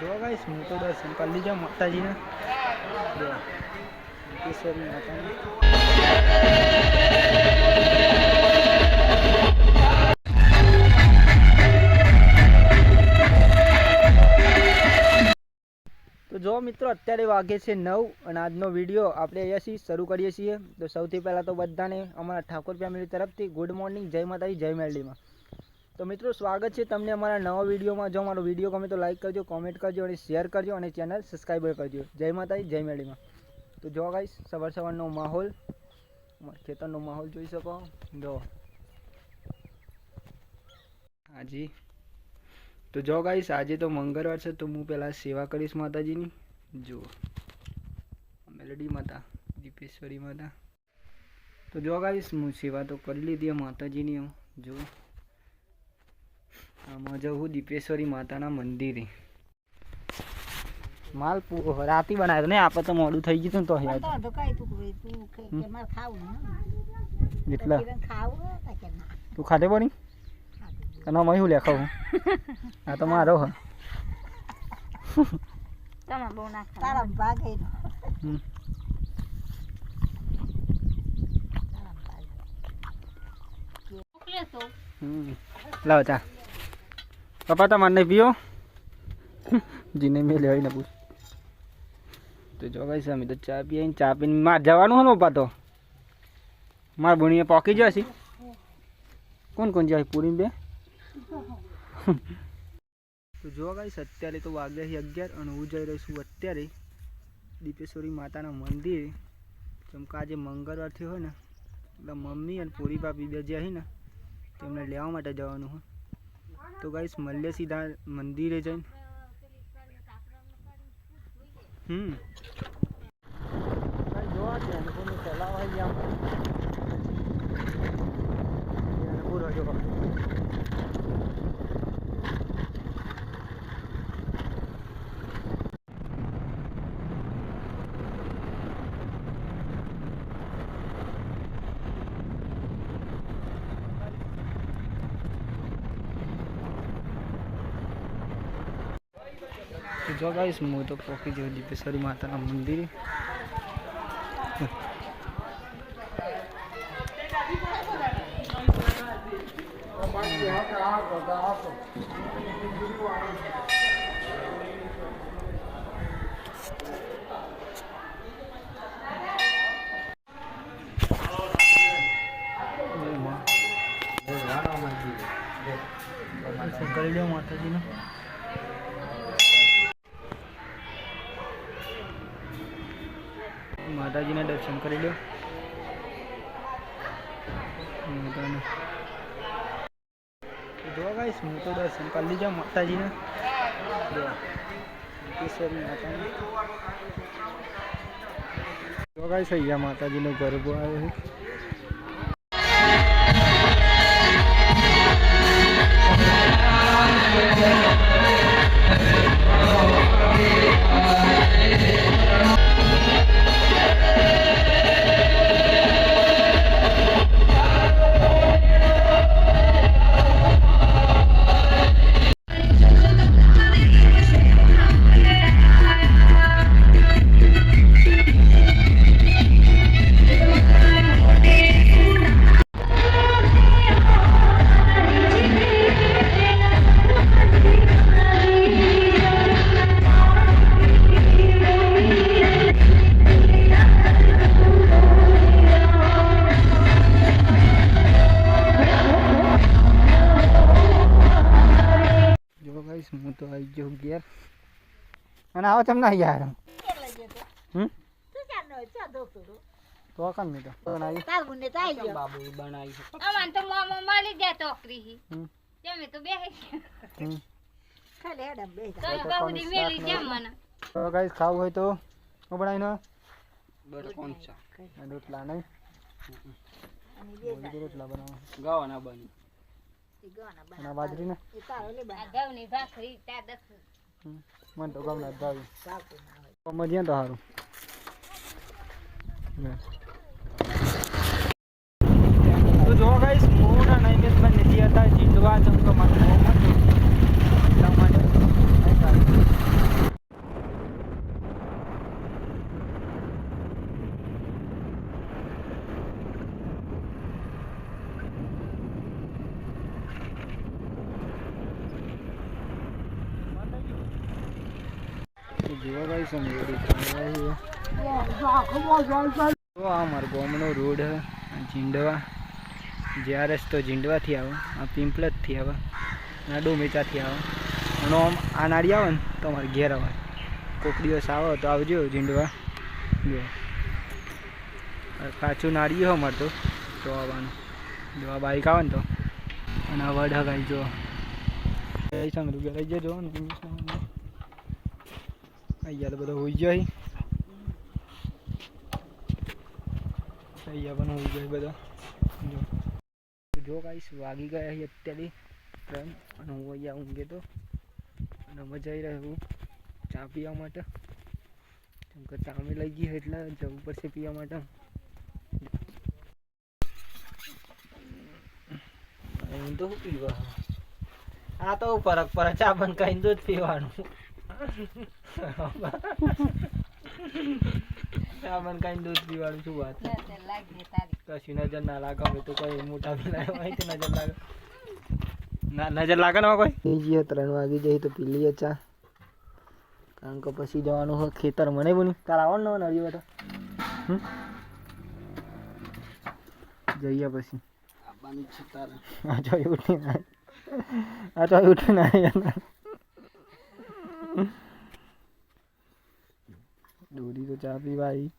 જો ગાઈસ હું તો દર્શન કરી લીધા માતાજીના. જો ઈશ્વરી માતાના. તો જો મિત્રો, અત્યારે વાગે છે નવ અને આજનો વીડિયો આપણે અહીંયાથી શરૂ કરીએ છીએ. તો સૌથી પહેલાં તો બધાને અમારા ઠાકોર ફેમિલી તરફથી ગુડ મોર્નિંગ જય માતાજી, જય મેરડીમાં તો મિત્રો, સ્વાગત છે તમને અમારા નવા વિડીયોમાં. જો અમારો વીડિયો ગમે તો લાઈક કરજો કોમેન્ટ કરજો અને શેર કરજો અને ચેનલ સબસ્ક્રાઈબર કરજો. જય માતાજી, જય મેળીમાં. તો જો ગાઈસ સવાર સવારનો માહોલ ખેતરનો માહોલ જોઈ શકો. જો. હાજી. તો જો ગાઈશ આજે તો મંગળવાર છે, તો હું પહેલાં સેવા કરીશ માતાજીની. જુઓ. મેલડી માતા, દીપેશ્વરી માતા. તો જો ગાઈશ હું સેવા તો કરી લીધી માતાજીની. જુઓ. આમાં જવું દીપેશ્વરી માતાના મંદિરે. માલ પુ- રાતી બનાવ્યો ને આપણે તો મોડું થઈ ગયું તો યાદ. તું કઈ તું કે કે મારે ખાવું ને. એટલા? કિરણ ખાવું ને કે ના. તું ખાધે પડી અને અમે શું લે ખાવું આ તો મારો હ. લાવો ચા. પપ્પા તમારે નહીં પીઓ? જીને મેં લેવાય ને પૂછ. તો જો ભાઈ અમે તો ચા પીએ ચા પીને માર જવાનું હોય ને પપ્પા તો? મારા ભૂણીએ પોકી જશે કોણ કોણ જાય પૂરી બે? તો જો ગાઈસ અત્યારે તો વાગ્યા છે અગિયાર અને હું જઈ રહ્યો છું અત્યારે દીપેશ્વરી માતાના મંદિરે. કે આજે મંગળવારથી હોય ને, એટલે મમ્મી અને પૂરી ભાભી બે જે ને, તેમને લેવા માટે જવાનું હોય તો ગાઈસ મળીએ સીધા મંદિરે જઈને. હમ. જોવા છે અનુકૂળનું ચલાવ આવી આમ. અનુકૂળ હોય જો તો જો ગાઈસ હું તો પોકી ગયો દીપેશ્વરી માતાના મંદિરે દર્શન કરી લ્યો માતાજીને દર્શન કરી લો. જો ગાઈસ હું તો દર્શન કરી લીધા માતાજીના. માતાજી ઈશ્વરી માતાને. જો ગાઈસ અહીંયા માતાજીનો ગરબો આવ્યો આવી ગયો ઘેર અને આવો તમને યાર હમ તું નો કામ નહીં તો બનાવી તાર ગુને તો ગયો બાબુ બનાવી. અમાન તો મામા મળી જાય ટોકરી હી હમ? તમે તો બેહે હમ ખાલી હેડમ બે તો બહુડી મેલી જેમ મને. તો ગાઈસ ખાવું હોય તો હું બનાવીને બર કોણ છે રોટલા નહીં. રોટલા બનાવો ગાવાના બની. અને આ બના ઘઉંની ભાખરી તા દસ મને તો ગમે ભાવી. ના ગમે જ્યાં તો સારું તો જો ગાઈસ મોના નૈવેદ્યમાં નથી હતા જીતવા જેમ તો મારું મોં હતું એટલા માટે નહીં ખાધું. જોવા ગઈ છે મેળી તો આ મારો ગામનો રોડ હે આ જીંડવા. જ્યાં તો જીંડવાથી આવે, આ પિંપલતથી આવે આ ડોમેચાથી આવે. અને આમ આ નાળી આવે ને, તો અમારે ઘેર આવે. કોઈક દિવસ આવો તો આવજો જીંડવા. જો. કાચું નાળિયું હોય અમારે તો તો આવવાનું. જો આ બાઈક આવે ને તો. અને આ વડ હગાઈ જો. એ સંગરું ગરાઈ જજો ને. અહીંયા તો બધો હોઈ જાય અહીંયા પણ આવી જાય બધા. જો. ગાઈશ વાગી ગયા અહીં અત્યારે ટ્રેન અને હું અહીંયા ઊંઘે તો અને મજા આવી રહ્યું ચા પીવા માટે. કેમ કે ચામે લઈ ગઈ એટલે જવું પડશે પીવા માટે. હું તો પીવા. આ તો ફરક પર ચા બંધ કરીને જ પીવાનું. ચા બંધ દૂધ પીવાનું શું વાત કશી નજર ના લાગે તો કોઈ મોટા હોય તો નજર લાગે. ના નજર લાગે ને કોઈ? બીજી ત્રણ વાગી જાય તો પી લઈએ ચા. કારણ કે પછી જવાનું હોય ખેતર મને બની તાર આવવાનું ને નળિયો હમ? જઈએ પછી. આવવાનું છે તારે. આ જો ઉઠી ના આ તો ઉઠી ના દોરી તો ચા પીવા આવી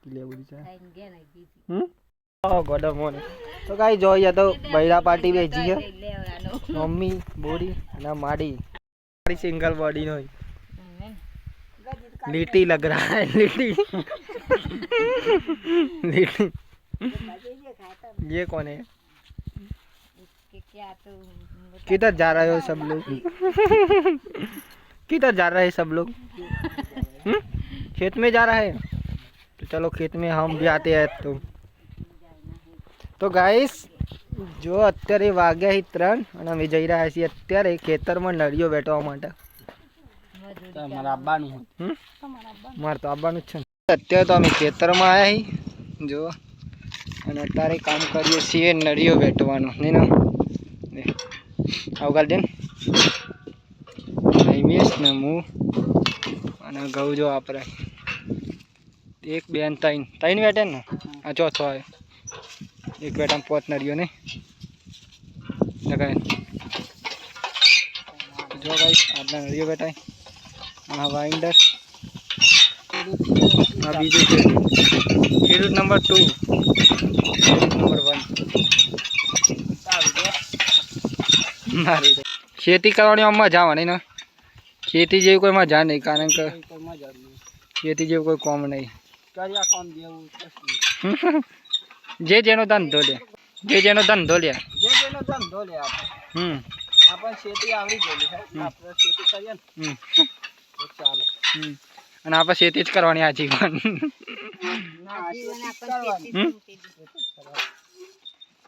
પી લે બધી ચા ખાઈને ઘેર આવી દીધી હમ ઓ ગોડો મોને તો કાઈ જોઈએ તો બૈરા પાર્ટી વેચી છે લઈ લેવાનો મમ્મી બોડી અને માડી મારી સિંગલ બોડી નો લીટી લગ रहा है લીટી લીટી ये कौन है કે ક્યાં તો किधर जा रहे हो सब लोग किधर जा रहे हैं सब लोग हम्म? खेत में जा रहा है तो चलो खेत में हम भी आते हैं तो તો ગાઈસ જો અત્યારે વાગ્યા છે ત્રણ અને અમે જઈ રહ્યા છીએ અત્યારે ખેતરમાં નળીઓ વેટવા માટે તમારે આવવાનું હોય હમ? મારે તો આવવાનું જ છે ને. અત્યારે તો અમે ખેતરમાં આવ્યા છીએ જો અને અત્યારે કામ કરીએ છીએ નળીઓ વેટવાનું નહીં ને લે. આવું કાઢ દે ને હું અને ઘઉં જો આપણે. એક બેન, ત્રણ. ત્રણ વેટે ને? આ ચોથો આવે. એક બેટા પોત નળીઓ ને લગાય જો ભાઈ આજના નળીઓ બેટાય આ વાઇન્ડર. આ બીજું છે. ખેડૂત નંબર ટુ. Number one. ખેતી કરવાની આમ મજા ને? ખેતી જેવી કોઈ મજા નહીં કારણ કે ખેતી જેવું કોઈ કોમ નહીં. જે જેનો ધંધો લે જે જેનો ધંધો લે. જે જેનો ધંધો લે હમ. આપણે ખેતી આવડી ગયેલી છે. આપણે ખેતી કરીએ ને હમ. ચાલે. હમ. અને આપણે ખેતી જ કરવાની આજીવન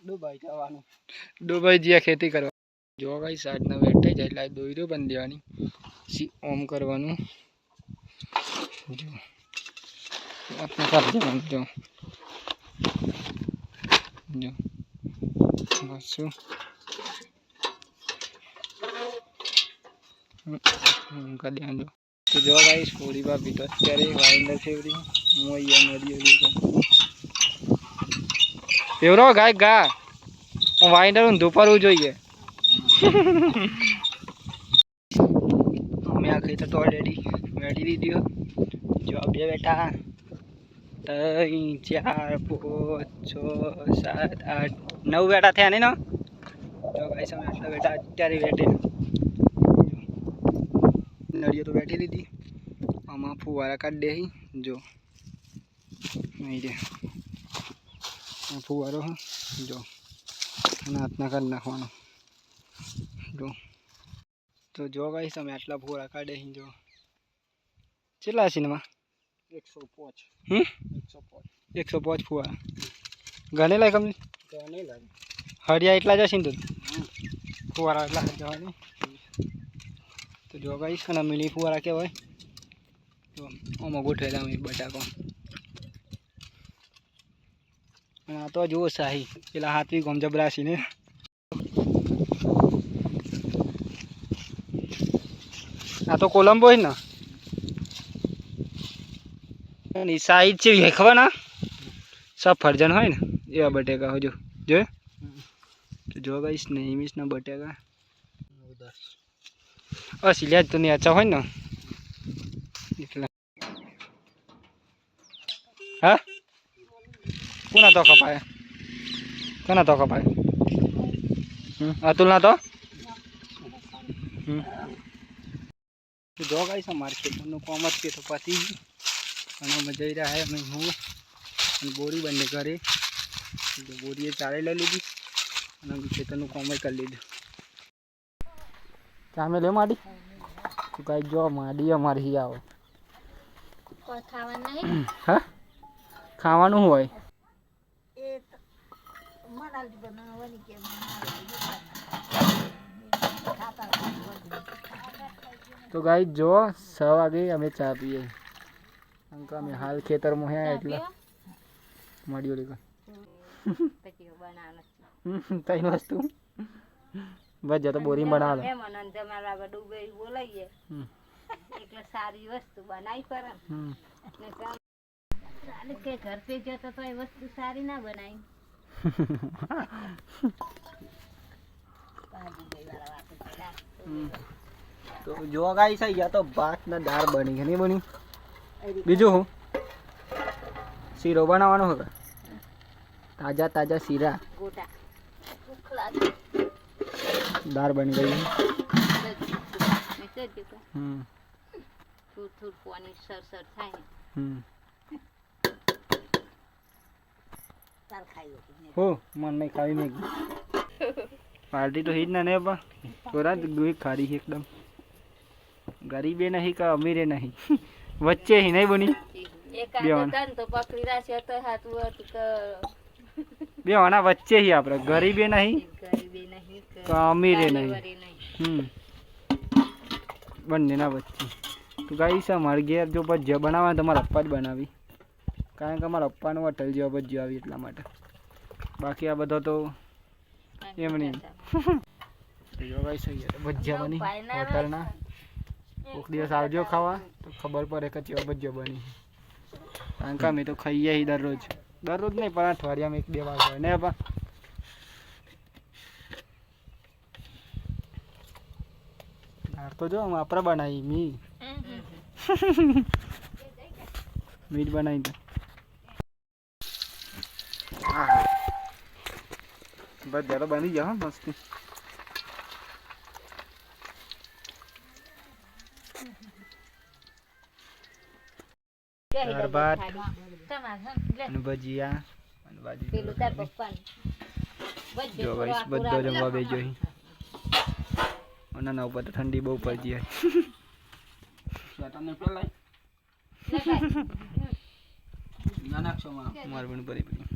દુબઈ જવાનું. દુબઈ જ્યાં ખેતી કરવા. જો કઈ સાઈડના બેઠે જાય એટલે દોયરો બંધ દેવાની. સી ઓમ કરવાનું. જો. આપણે કરી દેવાનું, જો. જો. હમ. કરી દેવાનું, જો. તો તો અત્યારે વાઇન્ડર ફેવરી હું જોઉં ગાય. ગા. વાઇન્ડર ઊંધું પડવું જોઈએ. અમે આ ખેતર તો ઓલરેડી વેડી દીધી જો આ બેઠા. ત્રણ ચાર, પાંચ, છ, સાત, આઠ, નવ બેટા થયા નહીં જો ભાઈ અમે આટલા બેટા અત્યારે બેઠે. નળીઓ તો બેઠી લીધી. આમાં ફુવારા કાઢી દે જો. નહીં રે ફુવારો જો. અને હાથના કાઢ નાખવાનો. જો તો જો ગાઈસ અમે આટલા ફુવારા કાઢે અહીં જો કેટલા સિનેમા એકસો પાંચ. એકસો પાંચ. એકસો પાંચ ફુવા ગણે લાગે કમ તો લાગે. હરિયા એટલા જશે ને તો? ફુવારા એટલા જવાની? તો જો ગાઈસ અને મિની ફુવારા કહેવાય. તો આમાં ગોઠવેલા અમે બટાકો. અને આ તો જુઓ શાહી પેલા હાથવી ગમ જબરાશી ને. આ તો કોલંબો ને. એની સાઈઝ છે વેખવાના સફરજન હોય ને. એવા બટેકા હોય જો. જો ગઈશ ને ઇમિસના બટેકા. દસ અસી લ્યાજ તો નેચા હોય ને. એટલા. હા? કોના તો કપાય? કોના તો કપાય? અતુલના તો? હમ? જો ગાઈસ અમારે ખેતરનું કોમ જ કે તો પતી ગયું અને અમે જઈ રહ્યા હે અમે હું અને બોરી બંને ઘરે. બોરીએ ચાલે લઈ લીધી અને અમે ખેતરનું કોમ કરી લીધું. ચામે લે માડી. તું કાંઈ જો માડી અમારે હી આવો. હા? ખાવાનું હોય એ તો મનાલી બનાવવાની કે ખાતા તો ગાઈ જો છ વાગે અમે ચા પીએ. અંક અમે હાલ ખેતરમાં હે એટલે. મળ્યો લીધો તઈ વસ્તુ. બસ જતો બોરી બનાવે. હમ. એટલે સારી વસ્તુ બનાવી પર ને. કે ઘર પે જતો તો એ વસ્તુ સારી ના બનાવી તો જો ગાઈ થઈ ગયા તો ભાત ને દાળ બની છે નહીં બની? બીજું હું શીરો બનાવવાનો હવે? તાજા તાજા શીરા. દાળ બની ગઈ છે. મેં કીધું કે હમ થોડું થોડું પાણી સરસર થાય હમ હો મન નહીં ખાવી મેગી. પાર્ટી તો હિજ ના ને પણ. થોડા જ ખારી છે એકદમ. ગરીબે નહીં કે અમીરે નહીં. વચ્ચે હી નહીં બની બે આના વચ્ચે હી આપણે ગરીબે નહીં કે અમીરે નહીં. હમ. બંનેના વચ્ચે. તો ગાઈ અમારે મારે ઘેર જો ભજીયા બનાવવા તો મારા પપ્પા જ બનાવી. કારણ કે મારા પપ્પાનું અટલ જેવા ભજીયા આવી એટલા માટે. બાકી આ બધો તો એમ નહીં. તો જો ગાઈ છે યાર ભજીયા બની હોટલના. કોક દિવસ આવજો ખાવા, તો ખબર પડે કે કેવો ભજીયો બની. કારણ કે અમે તો ખાઈએ દરરોજ. દરરોજ નહીં, પણ અઠવાડિયામાં એક બે વાર હોય. ને પણ દાળ તો જો આપણે બનાવી મી મીઠ બનાવી તો બસ જરા બની જાઓ મસ્તી. અને ભજીયા અને બાજુ પેલું તાર પપ્પાનું. બધે જો ગાઈસ બધો જમવા બેજો અને ના ઉપર તો ઠંડી બહુ પડતી હોય. તમને પેલા ના નાખશો મારું પણ પડી પડી.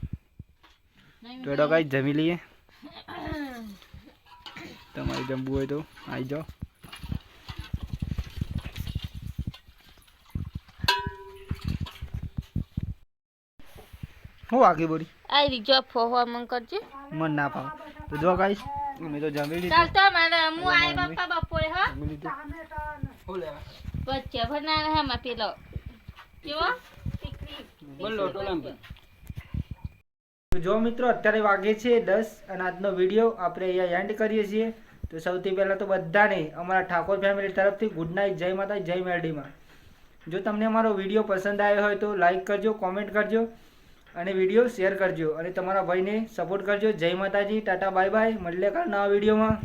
તો તો કાંઈ જમી લઈએ? તમારે જમવું હોય તો આવી જાઓ. હું વાગી બોરી આ રીજો ફોહો મન કરજે. મન ના પાવ તો જો ગાઈસ અમે તો જમી લીધું. ચાલ તો મને હું આય બાપા બપોરે હા? જમી લીધું. વચ્ચે ભરનાર હા પેલો. કેવો? બોલો ટોલામ તો જો મિત્રો અત્યારે વાગે છે દસ અને આજનો વીડિયો આપણે અહીંયા એન્ડ કરીએ છીએ. તો સૌથી પહેલાં તો બધાને અમારા ઠાકોર ફેમિલી તરફથી ગુડ નાઇટ જય માતા જય મેરડીમાં. જો તમને અમારો વીડિયો પસંદ આવ્યો હોય તો લાઈક કરજો કોમેન્ટ કરજો. અને વીડિયો શેર કરજો અને તમારા ભાઈને સપોર્ટ કરજો. જય માતાજી, ટાટા, બાય બાય. મળીએ કાલ નવા વિડીયોમાં.